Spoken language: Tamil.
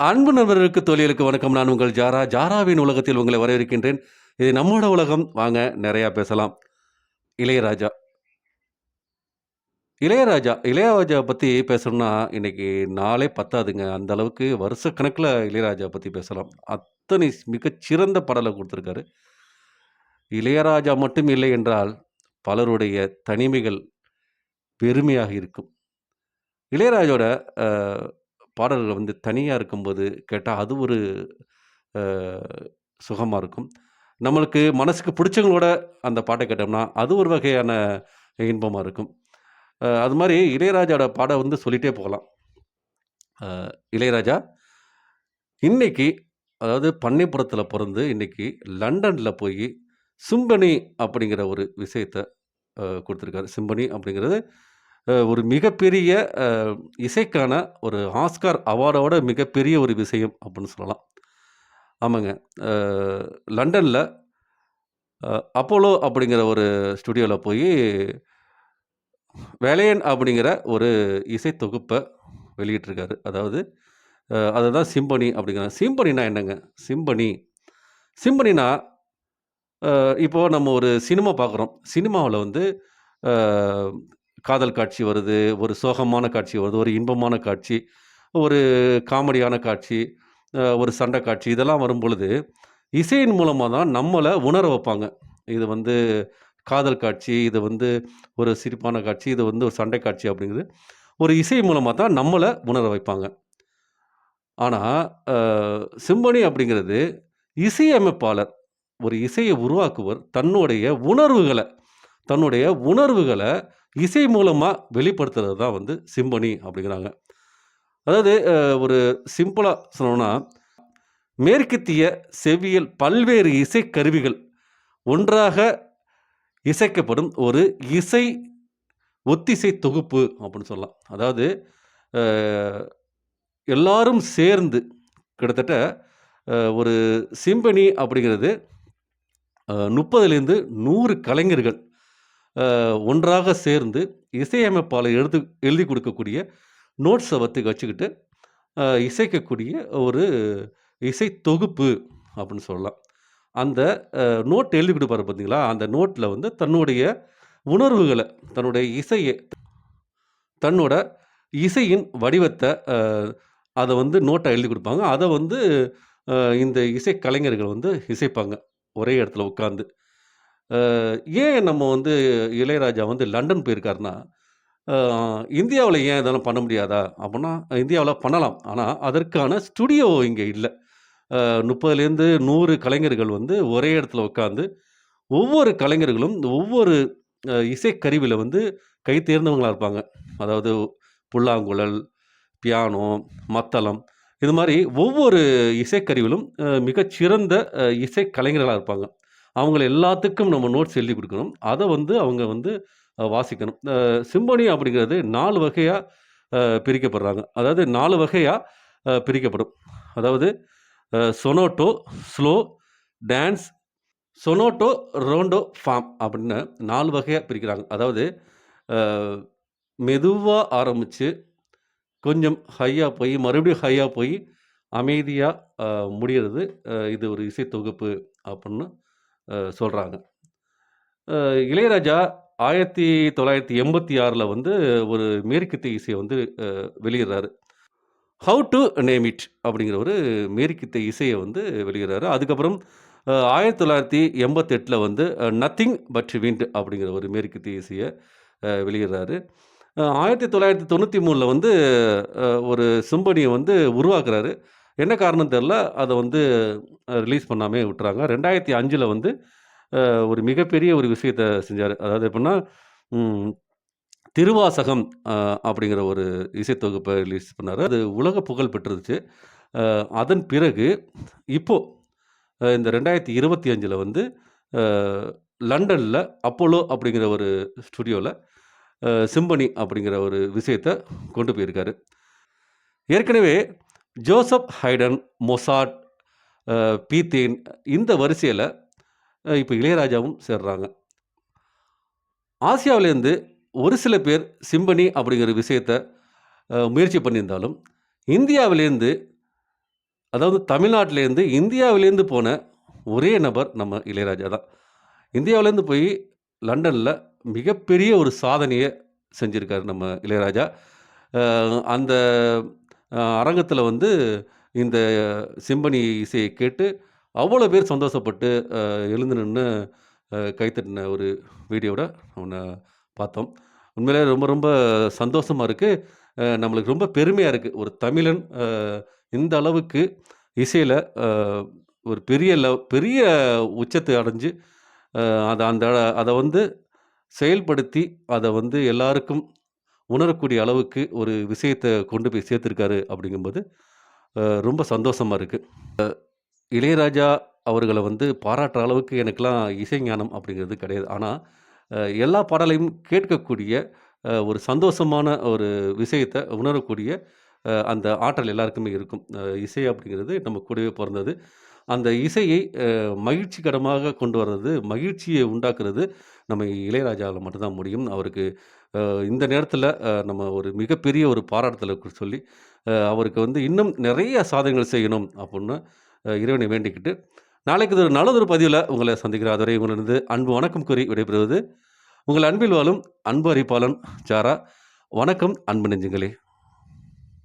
அன்பு நண்பர்களுக்கு தொழிலுக்கு வணக்கம். நான் உங்கள் ஜாரா. ஜாராவின் உலகத்தில் உங்களை வரவேற்கின்றேன். இது நம்மளோட உலகம். வாங்க நிறையா பேசலாம். இளையராஜா. இளையராஜா. இளையராஜா பற்றி பேசணும்னா இன்னைக்கு நாளே பத்தாதுங்க. அந்த அளவுக்கு வருஷக்கணக்கில் இளையராஜா பற்றி பேசலாம். அத்தனை மிகச்சிறந்த பாடலை கொடுத்துருக்காரு. இளையராஜா மட்டும் இல்லை என்றால் பலருடைய தனிமைகள் பெருமையாக இருக்கும். இளையராஜோட பாடல்கள் வந்து தனியாக இருக்கும்போது கேட்டால் அது ஒரு சுகமாக இருக்கும். நம்மளுக்கு மனசுக்கு பிடிச்சவங்களோட அந்த பாட்டை கேட்டோம்னா அது ஒரு வகையான இன்பமாக இருக்கும். அது மாதிரி இளையராஜாவோட பாடம் வந்து சொல்லிகிட்டே போகலாம். இளையராஜா இன்னைக்கு அதாவது பண்ணைப்புறத்தில் பிறந்து இன்றைக்கி லண்டனில் போய் சிம்பனி அப்படிங்கிற ஒரு விஷயத்தை கொடுத்துருக்காரு. சிம்பனி அப்படிங்கிறது ஒரு மிகப்பெரிய இசைக்கான ஒரு ஆஸ்கார் அவார்டோட மிகப்பெரிய ஒரு விஷயம் அப்படின்னு சொல்லலாம். ஆமாங்க. லண்டனில் அப்போலோ அப்படிங்கிற ஒரு ஸ்டுடியோவில் போய் வேலையன் அப்படிங்கிற ஒரு இசை தொகுப்பை வெளியிட்டிருக்காரு. அதாவது அதுதான் சிம்பனி அப்படிங்கிற சிம்பனினா என்னங்க? சிம்பனி. சிம்பனினா இப்போது நம்ம ஒரு சினிமா பார்க்குறோம் சினிமாவில் வந்து காதல் காட்சி வருது ஒரு சோகமான காட்சி வருது ஒரு இன்பமான காட்சி ஒரு காமெடியான காட்சி ஒரு சண்டை காட்சி இதெல்லாம் வரும் பொழுது இசையின் மூலமாக தான் நம்மளை உணர வைப்பாங்க. இது வந்து காதல் காட்சி இது வந்து ஒரு சிரிப்பான காட்சி இது வந்து ஒரு சண்டை காட்சி அப்படிங்கிறது ஒரு இசை மூலமாக தான் நம்மளை உணர வைப்பாங்க. ஆனால் சிம்பனி அப்படிங்கிறது இசையமைப்பாளர் ஒரு இசையை உருவாக்குவர் தன்னுடைய உணர்வுகளை தன்னுடைய உணர்வுகளை இசை மூலமாக வெளிப்படுத்துறது தான் வந்து சிம்பனி அப்படிங்கிறாங்க. அதாவது ஒரு சிம்பிளாக சொன்னோம்னா மேற்கத்திய செவ்வியல் பல்வேறு இசை கருவிகள் ஒன்றாக இசைக்கப்படும் ஒரு இசை ஒத்திசை தொகுப்பு அப்படின்னு சொல்லலாம். அதாவது எல்லாரும் சேர்ந்து கிட்டத்தட்ட ஒரு சிம்பனி அப்படிங்கிறது முப்பதுலேருந்து நூறு கலைஞர்கள் ஒன்றாக சேர்ந்து இசையமைப்பாளர் எழுது எழுதி கொடுக்கக்கூடிய நோட்ஸை பற்றி வச்சுக்கிட்டு இசைக்கக்கூடிய ஒரு இசை தொகுப்பு அப்படின்னு சொல்லலாம். அந்த நோட் எழுதி கொடுப்பாரு பார்த்தீங்களா அந்த நோட்டில் வந்து தன்னுடைய உணர்வுகளை தன்னுடைய இசையை தன்னோட இசையின் வடிவத்தை அதை வந்து நோட்டை எழுதி கொடுப்பாங்க. அதை வந்து இந்த இசை கலைஞர்கள் வந்து இசைப்பாங்க. ஒரே இடத்துல உட்காந்து ஏன் நம்ம வந்து இளையராஜா வந்து லண்டன் போயிருக்காருன்னா இந்தியாவில் ஏன் இதெல்லாம் பண்ண முடியாதா? அப்படின்னா இந்தியாவில் பண்ணலாம். ஆனால் அதற்கான ஸ்டுடியோ இங்கே இல்லை. முப்பதுலேருந்து நூறு கலைஞர்கள் வந்து ஒரே இடத்துல உட்காந்து ஒவ்வொரு கலைஞர்களும் ஒவ்வொரு இசைக்கருவியில் வந்து கை தேர்ந்தவங்களாக இருப்பாங்க. அதாவது புல்லாங்குழல் பியானோ மத்தளம் இது மாதிரி ஒவ்வொரு இசைக்கருவிலும் மிகச்சிறந்த இசைக்கலைஞர்களாக இருப்பாங்க. அவங்கள எல்லாத்துக்கும் நம்ம நோட்ஸ் எழுதி கொடுக்கணும். அதை வந்து அவங்க வந்து வாசிக்கணும். சிம்பனி அப்படிங்கிறது நாலு வகையாக பிரிக்கப்படுறாங்க. அதாவது நாலு வகையாக பிரிக்கப்படும். அதாவது sonata slow dance sonata rondo form அப்படின்னு நாலு வகையாக பிரிக்கிறாங்க. அதாவது மெதுவாக ஆரம்பித்து கொஞ்சம் ஹையாக போய் மறுபடியும் ஹையாக போய் அமைதியாக முடிகிறது இது ஒரு இசை தொகுப்பு அப்படின்னு சொல்கிறாங்க இளையராஜா ஆயிரத்தி தொள்ளாயிரத்தி எண்பத்தி ஆறில் வந்து ஒரு மேற்கத்திய இசையை வந்து வெளியிடுறாரு. ஹவு டு நேம் இட் அப்படிங்கிற ஒரு மேற்கத்திய இசையை வந்து வெளியிடுறாரு. அதுக்கப்புறம் ஆயிரத்தி தொள்ளாயிரத்தி எண்பத்தெட்டில் வந்து நத்திங் பட் விண்ட் அப்படிங்கிற ஒரு மேற்கத்திய இசையை வெளியிடுறாரு. ஆயிரத்தி தொள்ளாயிரத்தி தொண்ணூற்றி மூணில் வந்து ஒரு சிம்பனியை வந்து உருவாக்குறாரு. என்ன காரணம் தெரில அதை வந்து ரிலீஸ் பண்ணாமே விட்டுறாங்க. ரெண்டாயிரத்தி அஞ்சில் வந்து ஒரு மிகப்பெரிய ஒரு விஷயத்தை செஞ்சார். அதாவது எப்படின்னா திருவாசகம் அப்படிங்கிற ஒரு இசைத்தொகுப்பை ரிலீஸ் பண்ணார். அது உலக புகழ் பெற்றுருச்சு. அதன் பிறகு இப்போது இந்த ரெண்டாயிரத்தி இருபத்தி அஞ்சில் வந்து லண்டனில் அப்போலோ அப்படிங்கிற ஒரு ஸ்டுடியோவில் சிம்பனி அப்படிங்கிற ஒரு விஷயத்தை கொண்டு போயிருக்காரு. ஏற்கனவே ஜோசப் ஹைடன் மொசாட் பீத்தேன் இந்த வரிசையில் இப்போ இளையராஜாவும் சேர்றாங்க ஆசியாவிலேருந்து ஒரு சில பேர் சிம்பனி அப்படிங்கிற விஷயத்த முயற்சி பண்ணியிருந்தாலும் இந்தியாவிலேருந்து அதாவது தமிழ்நாட்டிலேருந்து இந்தியாவிலேருந்து போன ஒரே நபர் நம்ம இளையராஜா தான். இந்தியாவிலேருந்து போய் லண்டனில் மிகப்பெரிய ஒரு சாதனையை செஞ்சுருக்கார் நம்ம இளையராஜா. அந்த அரங்கத்தில் வந்து இந்த சிம்பனி இசையை கேட்டு அவ்வளோ பேர் சந்தோஷப்பட்டு எழுந்து நின்று கைத்தட்டின ஒரு வீடியோவோட ஒன்று பார்த்தோம். உண்மையிலே ரொம்ப ரொம்ப சந்தோஷமாக இருக்குது நம்மளுக்கு ரொம்ப பெருமையாக இருக்குது ஒரு தமிழன் இந்த அளவுக்கு இசையில் ஒரு பெரிய லெவ் பெரிய உச்சத்தை அடைஞ்சு, அதை அந்த அதை வந்து செயல்படுத்தி, அதை வந்து எல்லாருக்கும் உணரக்கூடிய அளவுக்கு ஒரு விஷயத்த கொண்டு போய் சேர்த்துருக்காரு அப்படிங்கும்போது, ரொம்ப சந்தோஷமாக இருக்குது இளையராஜா அவர்களை வந்து பாராட்டுற அளவுக்கு எனக்கெலாம் இசைஞானம் அப்படிங்கிறது கிடையாது. ஆனால் எல்லா பாடலையும் கேட்கக்கூடிய ஒரு சந்தோஷமான ஒரு விஷயத்த உணரக்கூடிய அந்த ஆற்றல் எல்லாருக்குமே இருக்கும். இசை அப்படிங்கிறது நம்ம கூடவே பிறந்தது அந்த இசையை மகிழ்ச்சிகரமாக கொண்டு வர்றது, மகிழ்ச்சியை உண்டாக்குறது நம்ம இளையராஜாவில் மட்டும்தான் முடியும். அவருக்கு இந்த நேரத்தில் நம்ம ஒரு மிகப்பெரிய ஒரு பாராட்டத்தில் சொல்லி, அவருக்கு வந்து இன்னும் நிறைய சாதனைகள் செய்யணும் அப்படின்னு இறைவனை வேண்டிக்கிட்டு, நாளைக்கு ஒரு நல்லதொரு பதிவில் உங்களை சந்திக்கிற அதுவரை உங்களிருந்து அன்பு வணக்கம் கூறி விடைபெறுவது, உங்கள் அன்பில் வாழும் அன்பு அறிப்பாளன் ஜாரா. வணக்கம் அன்பு நெஞ்சுங்களே